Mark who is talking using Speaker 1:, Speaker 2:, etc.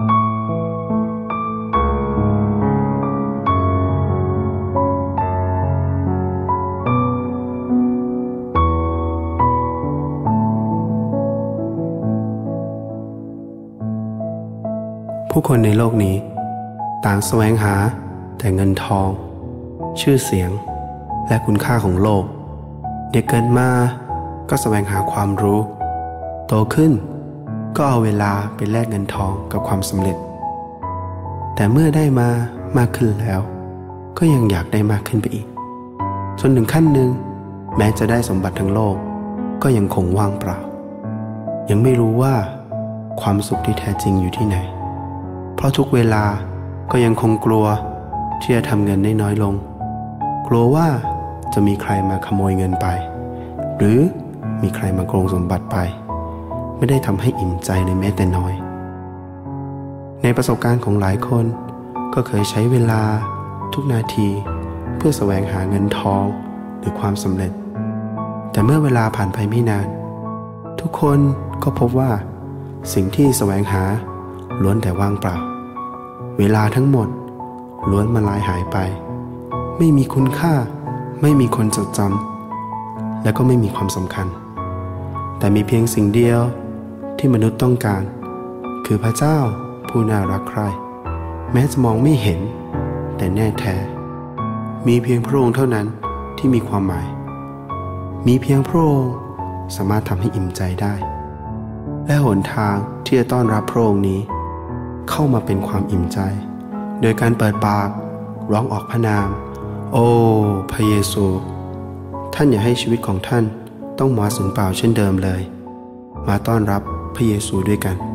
Speaker 1: ผู้คนในโลกนี้ ต่างแสวงหาแต่เงินทอง ชื่อเสียง และคุณค่าของโลก เด็กเกิดมาก็แสวงหาความรู้ โตขึ้น ก็เอาเวลาไปแลกเงินทองกับความสำเร็จ แต่เมื่อได้มามากขึ้นแล้ว ก็ยังอยากได้มากขึ้นไปอีก จนถึงขั้นหนึ่ง แม้จะได้สมบัติทั้งโลก ก็ยังคงว่างเปล่า ยังไม่รู้ว่า ความสุขที่แท้จริงอยู่ที่ไหน เพราะทุกเวลาก็ยังคงกลัวที่จะทำเงินได้น้อยลง กลัวว่าจะมีใครมาขโมยเงินไป หรือมีใครมาโกงสมบัติไป ไม่ได้ทำให้อิ่มใจเลยแม้แต่น้อย ในประสบการณ์ของหลายคน ก็เคยใช้เวลา ทุกนาที เพื่อแสวงหาเงินทองหรือความสำเร็จ แต่เมื่อเวลาผ่านไปไม่นาน ทุกคนก็พบว่า สิ่งที่แสวงหา ล้วนแต่ว่างเปล่า เวลาทั้งหมด ล้วนมาลายหายไป ไม่มีคุณค่า ไม่มีคนจดจำและก็ไม่มีความสำคัญ แต่มีเพียงสิ่งเดียว ที่มนุษย์ต้องการ คือพระเจ้าผู้น่ารักใคร่แม้จะมองไม่เห็น แต่แน่แท้ มีเพียงพระองค์เท่านั้นที่มีความหมาย มีเพียงพระองค์สามารถทำให้อิ่มใจได้ และหนทางที่จะต้อนรับพระองค์นี้ เข้ามาเป็นความอิ่มใจ โดยการเปิดปากร้องออกพระนาม โอ้พระเยซู ท่านอย่าให้ชีวิตของท่านต้องมาสูญเปล่าเช่นเดิมเลย มาต้อนรับ พระเยซูด้วยกัน